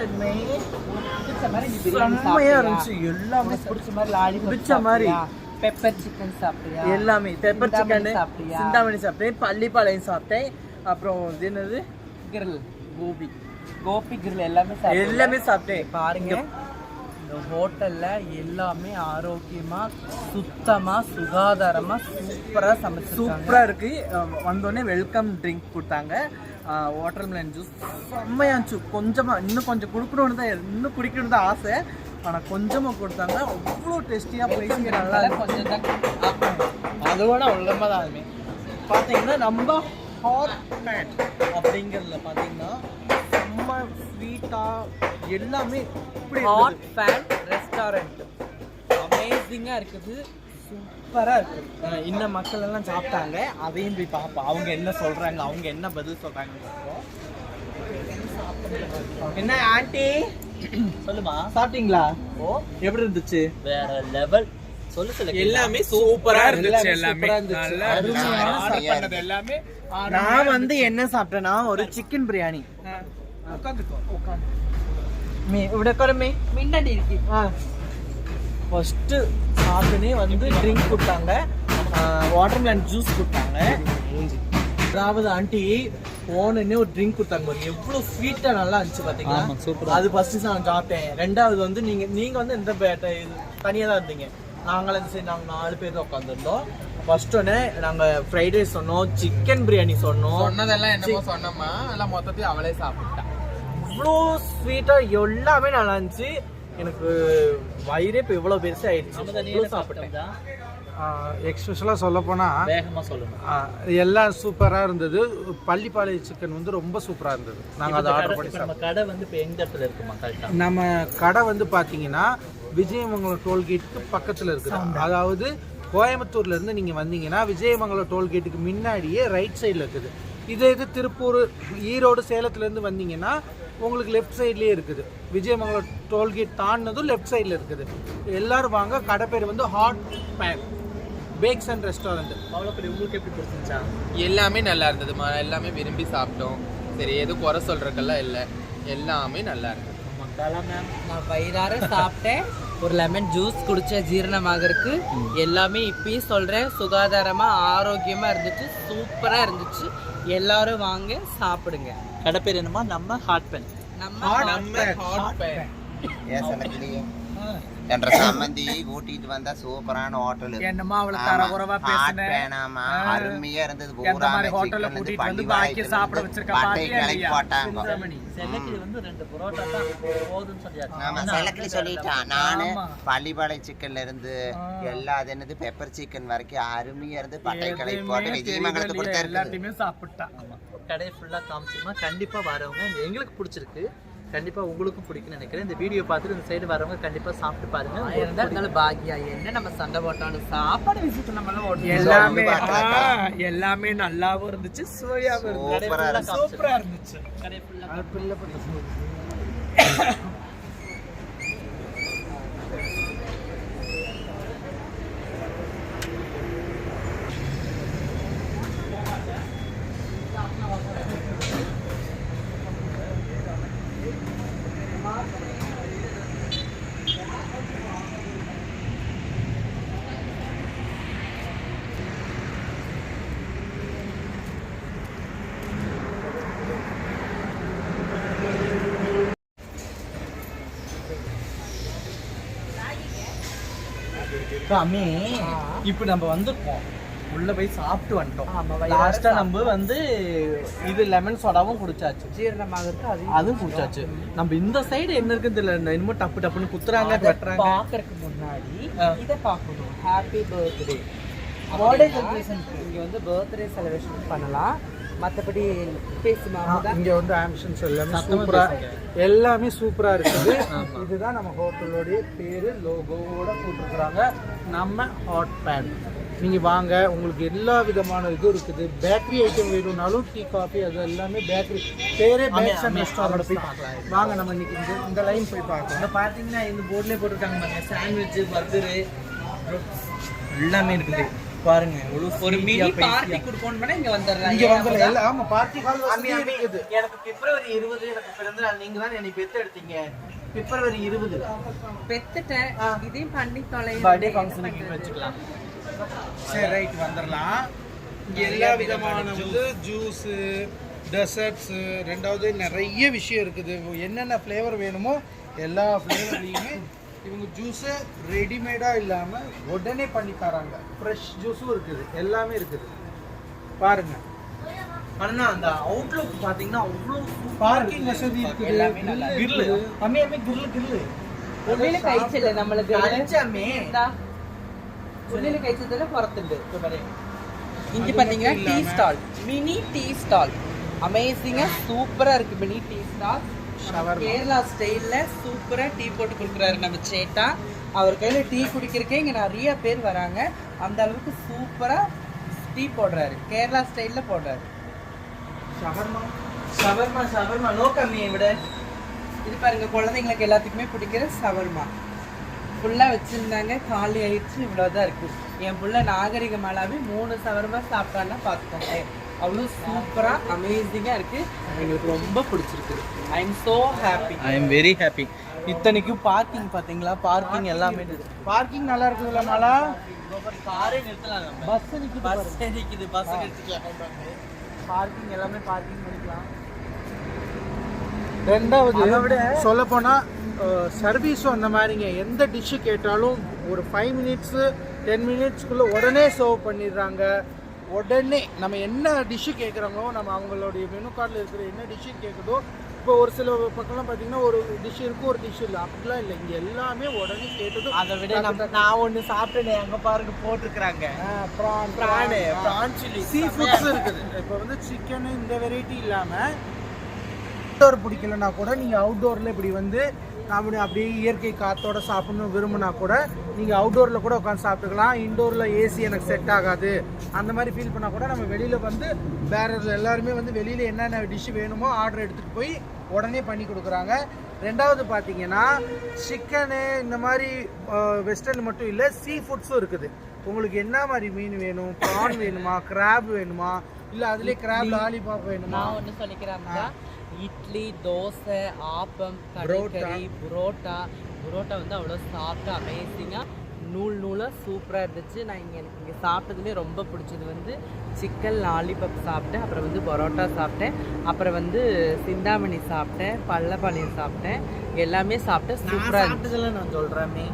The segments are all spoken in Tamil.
செம்மையா? இருந்துச்சு. எல்லாமே பிடிச்ச மாதிரி லாலிபாப் பிடிச்ச மாதிரி. பெப்பர் சிக்கன் சாப்பிட்டியா எல்லாமே. பெப்பர் சிக்கன் சாப்பிட்டியா? சிந்தாமணி சாப்பிட்டேன் பள்ளிப்பாளையம் சாப்பிட்டேன். அப்புறம் இது என்னது? கிரில் கோபி. கோபி கிரில் எல்லாமே? எல்லாமே சாப்பிட்டேன். பாருங்க. இந்த ஹோட்டல்ல எல்லாமே ஆரோக்கியமா சுத்தமா சுகாதாரமா சூப்பரா சமைச்சு சூப்பரா இருக்கு. அஹ் வந்தோடனே வெல்கம் ட்ரிங்க் கொடுத்தாங்க. வாட்டர் மெலன் ஜூஸ் செம்மையா இருந்துச்சு. கொஞ்சமா இன்னும் கொஞ்சம் குடுக்கணும்னு தான் இன்னும் குடிக்கணும்னு தான் ஆசை. ஆனா கொஞ்சமா கொடுத்தாங்க. அவ்வளோ டேஸ்டியா பிரைஸிங்க நல்லா கொஞ்சம் தான் அதோட உள்ளமா தான் அதுமே. பார்த்தீங்கன்னா நம்ம ஹாட் பேட் அப்படிங்கிறதுல பார்த்தீங்கன்னா செம்ம ஸ்வீட்டாக எல்லாமே இப்படி ஹாட் ஃபேன் ரெஸ்டாரண்ட் அமேசிங்கா இருக்குது. சூப்பராக இருக்கு. இன்ன மக்கள் எல்லாம் சாப்பிட்டாங்க. அதையும் போய் பார்ப்போம். அவங்க என்ன சொல்றாங்க அவங்க என்ன பதில் சொல்றாங்க என்ன ஆண்டி? சொல்லுமா. சாப்பிட்டீங்களா? ஓ. எப்படி இருந்துச்சு? வேற லெவல் சொல்லு சொல்லு எல்லாமே சூப்பரா இருந்துச்சு எல்லாமே. எல்லாமே நான் வந்து என்ன சாப்பிட்டேன்னா ஒரு சிக்கன் பிரியாணி உட்காந்துக்கோ உட்காந்து. மீ இவ்வளோ மீ. மின்னடி இருக்கு. ஃபர்ஸ்ட்டு சாப்பிட்டுனே வந்து ட்ரிங்க் கொடுத்தாங்க. வாட்டர் மெலன் ஜூஸ் கொடுத்தாங்க. அதாவது ஆண்டி போனே ஒரு ட்ரிங்க் கொடுத்தாங்க பாருங்க எவ்வளவு ஸ்வீட்டா நல்லா இருந்துச்சு super ஆ அது ஃபர்ஸ்ட் நான் சாப்பிட்டேன். ரெண்டாவது வந்து நீங்க நீங்க வந்து எந்த பேட்டை தனியா தான் இருந்தீங்க. நாங்களும் சரி நாங்க நாலு பேர் தான் உட்காந்துருந்தோம் ஃபர்ஸ்ட் ஒன்று நாங்க ஃப்ரைட் ரைஸ் சொன்னோம் சிக்கன் பிரியாணி சொன்னோம். சொன்னதெல்லாம் என்னமோ சொன்னோமா எல்லாம் மொத்தத்தையும் அவளே சாப்பிட்டா இவ்வளோ ஸ்வீட்டா எல்லாமே நல்லா இருந்துச்சு. எனக்கு வயிறே இப்போ இவ்வளோ பெருசு ஆயிடுச்சு. சாப்பிட்டேன். எக்ஸ்பெஷலாக சொல்லப்போனால் வேகமா சொல்லணும். எல்லாம் சூப்பராக இருந்தது. பள்ளிப்பாளைய சிக்கன் வந்து ரொம்ப சூப்பராக இருந்தது. நாங்கள் அதை ஆர்டர் பண்ணி நம்ம கடை வந்து இப்ப எந்த இடத்துல இருக்குமா. நம்ம கடை வந்து பார்த்தீங்கன்னா விஜயமங்கலம் டோல்கேட்டுக்கு பக்கத்தில் இருக்குது. அதாவது கோயம்புத்தூர்ல இருந்து நீங்கள் வந்தீங்கன்னா விஜயமங்கலம் டோல்கேட்டுக்கு முன்னாடியே ரைட் சைடில் இருக்குது. இதே இது திருப்பூர் ஈரோடு சேலத்துலேருந்து வந்தீங்கன்னா உங்களுக்கு லெஃப்ட் சைட்லேயே இருக்குது. விஜயமங்கலம் டோல்கேட் தாண்டினதும் லெஃப்ட் சைடில் இருக்குது. எல்லாரும் வாங்க கடை பேர் வந்து hot pack bakes and restaurant அவ்வளோ பெரிய உங்களுக்கு எப்படி பிடிச்சிருந்துச்சா? எல்லாமே நல்லா இருந்ததுமா எல்லாமே விரும்பி சாப்பிட்டோம். சரி எதுவும் குறை சொல்றதுக்கெல்லாம் இல்லை. எல்லாமே நல்லா இருந்தது. மக்களா மேம் நான் வயிறார சாப்பிட்டேன். ஒரு லெமன் ஜூஸ் குடிச்ச ஜீரணமாகறதுக்கு எல்லாமே இப்பயும் சொல்றேன். சுகாதாரமா ஆரோக்கியமா இருந்துச்சு சூப்பரா இருந்துச்சு. எல்லாரும் வாங்க சாப்பிடுங்க. கடை பேர் என்னமா நம்ம ஹாட் பென். நம்ம நம்ம hot pan. ஏசனத்திலே என்ற சம்மந்தி கூட்டிட்டு வந்தா சூப்பரான ஹோட்டல். என்னமா அவளை தரகுறவா பேசுன? வேணாமா அருமையா இருந்தது. பூரா மாதிரி hotel ல கூட்டிட்டு வந்து பாக்கிய சாப்பிட வச்சிருக்கா இல்லையா? போட்டாங்க. செல்லக்கிளி வந்து ரெண்டு பரோட்டா தான். போதும்னு சொல்லியாச்சு. ஆமா செலக்கிளி சொல்லிட்டான் நானு பள்ளிப்பாளைய சிக்கன்ல இருந்து எல்லா அது என்னது? பெப்பர் சிக்கன் வரைக்கும் அருமையா இருந்து பட்டை கிளப்பி போட்டு விஜயமங்கலத்துக்கு கொடுத்தா எல்லாத்தையுமே சாப்பிட்டா. ஆமா கடையை ஃபுல்லாக காமிச்சிருமா? கண்டிப்பாக வரவங்க. எங்களுக்கு பிடிச்சிருக்கு. கண்டிப்பாக உங்களுக்கும் பிடிக்கும்னு நினைக்கிறேன். இந்த வீடியோ பார்த்துட்டு இந்த சைடு வரவங்க கண்டிப்பாக சாப்பிட்டு பாருங்க. இருந்தா இருந்தாலும் பாக்கியா என்ன நம்ம சண்டை போட்டாலும் சாப்பாடு விஷயத்தை நம்மளால ஓட்டு எல்லாமே எல்லாமே நல்லாவும் இருந்துச்சு சுவையாவும் இருந்துச்சு. சூப்பரா இருந்துச்சு. அம்மி இப்போ நம்ம வந்திருக்கோம். உள்ள போய் சாப்பிட்டு வந்துட்டோம். லாஸ்டா நம்ம வந்து இது லெமன் சோடாவும் குடிச்சாச்சு. அது அதுவும் குடிச்சாச்சு. நம்ம இந்த சைடு என்ன இருக்குன்னு தெரியல என்னமோ டப்பு டப்புன்னு குத்துறாங்க வெட்டுறாங்க. பாக்குறதுக்கு முன்னாடி. இத பார்க்கணும். ஹாப்பி பர்த்டே பர்த்டே செலிப்ரேஷன் இங்க வந்து பர்த்டே செலிப்ரேஷன் பண்ணலாம். மத்தபடி பேசுமா இங்க வந்து ஆம்ஷன்ஸ் எல்லாமே சத்தமா சூப்பரா பேசுங்க. எல்லாமே சூப்பரா இருக்குது. இதுதான் நம்ம ஹோட்டலோடைய பேரு லோகோவோட போட்டிருக்கிறாங்க. நம்ம ஹாட் பேன் நீங்க வாங்க உங்களுக்கு எல்லா விதமான இதுவும் இருக்குது. பேக்கரி ஐட்டம் வேணும்னாலும் டீ காஃபி அது எல்லாமே பேக்கரி பேரே பேக்ஸ் அண்ட் ரெஸ்டாரண்ட் போய் பார்க்கலாம். வாங்க நம்ம இன்னைக்கு இந்த இந்த லைன் போய் பார்க்கலாம். இங்க பாத்தீங்கன்னா இந்த போர்ட்லயே போட்டிருக்காங்க பாருங்க. சாண்ட்விச் பர்கரு எல்லாமே இருக்குது. பாருங்க எவ்வளவு ஒரு மினி. பார்ட்டி கொடுக்கணும்னா இங்க வந்துடலாம் இங்க ஏன் வந்து அமுதா? எல்லாம் ஆமா பார்ட்டி ஹால் அம்மி, இருக்குது. எனக்கு பிப்ரவரி இருபது எனக்கு பிறந்த நாள். நீங்க தான் என்னை பெத்து எடுத்தீங்க? பிப்ரவரி இருபது. பெத்துட்டேன். இதையும் பண்ணி தொலை பர்த்டே ஃபங்க்ஷனுக்கு வச்சுக்கலாம். சரி ரைட் வந்துடலாம். இங்க எல்லா விதமான வந்து ஜூஸு டெசர்ட்ஸு ரெண்டாவது நிறைய விஷயம் இருக்குது. என்னென்ன ஃப்ளேவர் வேணுமோ எல்லா ஃப்ளேவர்லேயுமே இவங்க ஜூஸு ரெடிமேடாக இல்லாமல் உடனே பண்ணி தராங்க ஃப்ரெஷ் ஜூஸும் இருக்குது எல்லாமே இருக்குது பாருங்க ஆனா அந்த அவுட்லுக் பாத்தீங்கன்னா அவ்வளவு பார்க்கிங் வசதி இருக்குது எல்லாமே நல்லா grill கிரில் இருக்குது. அம்மி அம்மி கிரில் கிரில் ഉള്ളില് കഴിച്ചില്ലേ നമ്മള് அஞ்சமே എന്താ ഉള്ളില് കഴിച്ചതില് പുറത്തുണ്ട് இங்க பாத்தீங்கன்னா tea stall mini tea stall அமேசிங்கா சூப்பரா இருக்கு மினி டீ ஸ்டால் கேரளா ஸ்டைல்ல சூப்பரா டீ போட்டு கொடுக்குறாரு நம்ம சேட்டா. அவர் கையில டீ குடிக்கிறக்கே இங்க நிறைய பேர் வராங்க. அந்த அளவுக்கு சூப்பரா டீ போடுறாரு. கேரளா ஸ்டைல்ல போடுறாரு. ஷவர்மா. Shawarma shawarma. நோ கம்மியை விட. இது பாருங்க குழந்தைங்களுக்கு எல்லாத்துக்குமே பிடிக்கிற சவர்மா ஃபுல்லாக வச்சுருந்தாங்க காலி ஆயிடுச்சு இவ்வளோதான் இருக்கு. என் புள்ள நாகரிகமாலாவே மூணு சவர்மா சாப்பிட்டான்னா பார்த்துக்கோங்க. அவ்வளோ சூப்பராக அமேசிங்காக இருக்கு. எங்களுக்கு ரொம்ப பிடிச்சிருக்குது I am so happy I am very happy இத்தனைக்கும் பார்க்கிங் பாத்தீங்களா பார்க்கிங் எல்லாமே பார்க்கிங் நல்லா இருக்குதுல்ல மாலா? காரே நிறுத்தலாம் பஸ் நிற்குது பஸ் நிக்குது பஸ் நிறுத்திக்கலாம். பார்க்கிங் எல்லாமே பார்க்கிங் பண்ணிக்கலாம். ரெண்டாவது விட- சொல்ல போனா சர்வீஸும் அந்த மாதிரிங்க. எந்த டிஷ்ஷு கேட்டாலும் ஒரு ஃபைவ் மினிட்ஸு டென் மினிட்ஸ்க்குள்ள உடனே சர்வ் பண்ணிடுறாங்க. உடனே நம்ம என்ன டிஷ்ஷு கேட்குறோமோ நம்ம அவங்களுடைய மெனு கார்டில் இருக்கிற என்ன டிஷ்ஷு கேட்குதோ இப்போ ஒரு சில பக்கம்லாம் பார்த்தீங்கன்னா ஒரு டிஷ் இருக்கும் ஒரு டிஷ் இல்லை. அப்படிலாம் இல்லை. இங்கே எல்லாமே உடனே கேட்டதும் அதை விட நம்ம நான் ஒண்ணு சாப்பிட்டேனே அங்க பாருங்க போட்டிருக்கிறாங்க. Prawn prawn prawn chilli sea foods இருக்குது. இப்போ வந்து சிக்கனு இந்த வெரைட்டி இல்லாமல் அவுட்டோர் பிடிக்கலனா கூட நீங்கள் அவுட்டோரில் இப்படி வந்து அப்படி அப்படியே இயற்கை காத்தோட சாப்பிடணும் விரும்பினா கூட நீங்கள் அவுட்டோரில் கூட உட்காந்து சாப்பிட்டுக்கலாம். இன்டோரில் ஏசி எனக்கு செட் ஆகாது. அந்த மாதிரி ஃபீல் பண்ணால் கூட நம்ம வெளியில் வந்து வேறு எல்லாருமே வந்து வெளியில் என்னென்ன டிஷ் வேணுமோ ஆர்டர் எடுத்துகிட்டு போய் உடனே பண்ணி கொடுக்குறாங்க. ரெண்டாவது பார்த்தீங்கன்னா சிக்கனு இந்த மாதிரி வெஸ்டர்ன் மட்டும் இல்லை சீ ஃபுட்ஸும் இருக்குது. உங்களுக்கு என்ன மாதிரி மீன் வேணும்? ப்ரான் வேணுமா? கிராப் வேணுமா? இல்லை அதுலேயே கிராப் லாலிபாப் வேணுமா? நான் ஒன்று சொல்லிக்கிறேன் இட்லி தோசை ஆப்பம் கடற்கறி புரோட்டா. புரோட்டா வந்து அவ்வளோ சாப்பிட்டு அமேசிங்காக நூல் நூலாக சூப்பராக இருந்துச்சு. நான் இங்கே எனக்கு இங்கே சாப்பிட்டதுலேயே ரொம்ப பிடிச்சது வந்து சிக்கன் லாலிபப் சாப்பிட்டேன். அப்புறம் வந்து பரோட்டா சாப்பிட்டேன். அப்புறம் வந்து சிந்தாமணி சாப்பிட்டேன். பள்ளப்பாளையம் சாப்பிட்டேன். எல்லாமே சாப்பிட்டேன் சூப்பராக இருந்துச்சு. சாப்பிட்டதுல நான் சொல்றேனே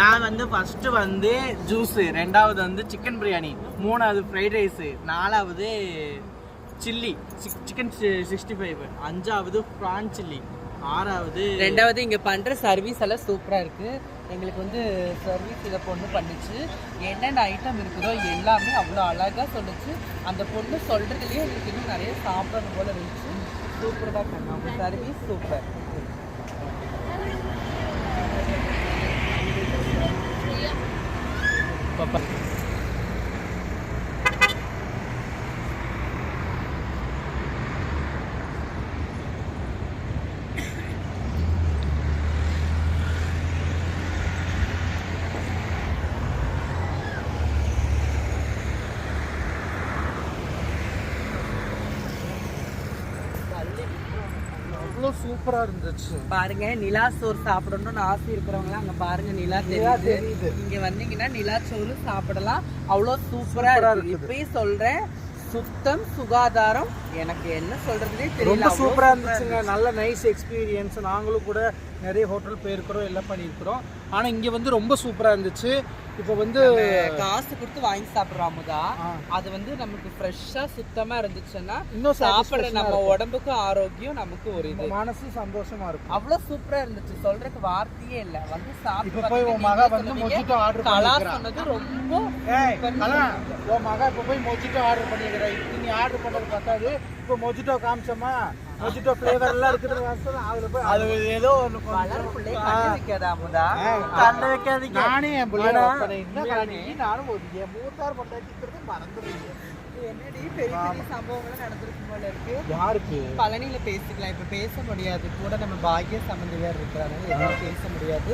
நான் வந்து ஃபர்ஸ்ட் வந்து ஜூஸ் ரெண்டாவது வந்து சிக்கன் பிரியாணி மூணாவது ஃப்ரைட் ரைஸ் நாலாவது சில்லி சிக்கன் சிக்ஸ்டி ஃபைவ் அஞ்சாவது ப்ரான் சில்லி ஆறாவது ரெண்டாவது இங்கே பண்ணுற சர்வீஸ் எல்லாம் சூப்பராக இருக்குது எங்களுக்கு வந்து சர்வீஸ் இதை பொண்ணு பண்ணிச்சு. என்னென்ன ஐட்டம் இருக்குதோ எல்லாமே அவ்வளோ அழகாக சொல்லுச்சு. அந்த பொண்ணு சொல்கிறதுலேயே எங்களுக்கு இன்னும் நிறைய சாப்பிடணும் போல் இருந்துச்சு. சூப்பர் தான் பண்ணோம். சர்வீஸ் சூப்பர் அவ்வளோ சூப்பராக இருந்துச்சு. பாருங்க நிலா சோறு சாப்பிடணும்னு ஆசை இருக்கிறவங்களாம் அங்க பாருங்க நிலா தெரியுது. இங்க வந்தீங்கன்னா நிலா சோறு சாப்பிடலாம். அவ்வளோ சூப்பரா சூப்பரா இருக்கு. இப்பயும் சொல்றேன் சுத்தம் சுகாதாரம் எனக்கு என்ன சொல்றதுனே தெரியல. ரொம்ப சூப்பராக இருந்துச்சுங்க. நல்ல நைஸ் எக்ஸ்பீரியன்ஸ் நாங்களும் கூட நிறைய ஹோட்டல் போயிருக்கிறோம் எல்லாம் பண்ணியிருக்கிறோம். ஆனால் இங்கே வந்து ரொம்ப சூப்பராக இருந்துச்சு. இப்போ வந்து காசு கொடுத்து வாங்கி சாப்பிடுறோம் அமுதா ஆ. அது வந்து நமக்கு ஃப்ரெஷ்ஷா சுத்தமா இருந்துச்சுன்னா இன்னும் சாப்பிட நம்ம இருக்கும். உடம்புக்கு ஆரோக்கியம் நமக்கு ஒரு இது. மனசு சந்தோஷமா இருக்கும். அவ்வளவு சூப்பரா இருந்துச்சு. சொல்றதுக்கு வார்த்தையே இல்ல. வந்து சாப்பிட்டு போய் உன் மக வந்து மொஜிட்டோ ஆர்டர் கலா சொன்னது ரொம்ப உன் மக இப்போ போய் மொஜிட்டோ ஆர்டர் பண்ணிக்கிறா நீ ஆர்டர் பண்ணது பார்த்தாது இப்போ மொஜிட்டோ காமிச்சோமா? மொஜிட்டோ ஃப்ளேவர் எல்லாம் இருக்குது. அது ஏதோ ஒன்று கண்ணு வைக்காதீங்க. நானே என் பிள்ளை ஆனா, வைப்பேன். என்ன கலா நீ. நானும் என் மூத்தார் பொண்டாட்டிக்கிறது மறந்துடுவீங்க என்னடி பெரிய பெரிய சம்பவங்களும் நடந்திருக்கும் போல இருக்கு? யாருக்கு? பழனியில பேசிக்கலாம். இப்ப பேச முடியாது. கூட நம்ம பாக்கிய சம்பந்தி வேறு இருக்கிறாங்க எதுவும் பேச முடியாது.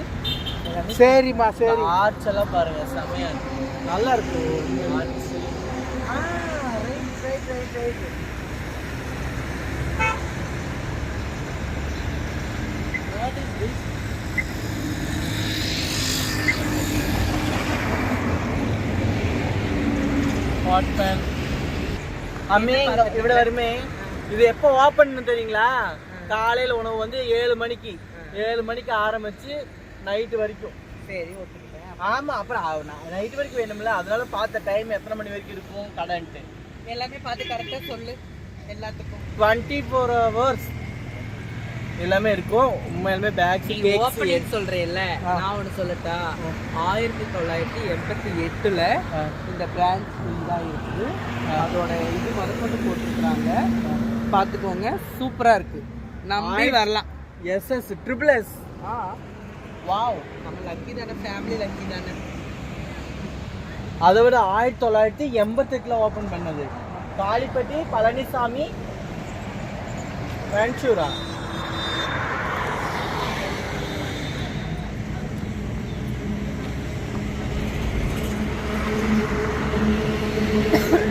சரிம்மா சரி. ஆர்ட்ஸ் எல்லாம் பாருங்க செமையா இருக்கு. நல்லா இருக்கு. Arts right right right what pan அம்மே இவ்வளோ வருமே இது எப்போ ஓப்பன் தெரியுங்களா? காலையில் உணவு வந்து ஏழு மணிக்கு. ஏழு மணிக்கு ஆரம்பிச்சு நைட்டு வரைக்கும். சரி ஓகே ஆமாம் அப்புறம் நைட்டு வரைக்கும் வேணும்ல. அதனால பார்த்த டைம் எத்தனை மணி வரைக்கும் இருக்கும்? கடைன்ட்டு. எல்லாமே பார்த்து கரெக்டாக சொல்லு. எல்லாத்துக்கும். டுவெண்ட்டி ஃபோர் ஹவர்ஸ் எல்லாமே இருக்கும். உண்மையாலுமே பேக்ஸ் நீ ஓப்பனிங் சொல்றேல்ல நான் ஒன்று சொல்லட்டா? ஆயிரத்தி தொள்ளாயிரத்தி எண்பத்தி எட்டுல இந்த பிரான்ச் இதாக இருக்குது. அதோட இது முதற்கொண்டு போட்டிருக்கிறாங்க. பார்த்துக்கோங்க சூப்பரா இருக்கு. நம்பி வரலாம். எஸ் எஸ் ட்ரிபிள் எஸ் ஆ. வாவ் நம்ம லக்கி தானே ஃபேமிலி லக்கி தானே. அதை விட ஆயிரத்தி தொள்ளாயிரத்தி எண்பத்தெட்டில் ஓப்பன் பண்ணது. Kalipatti Palaniswami வென்ச்சூரா Thank you.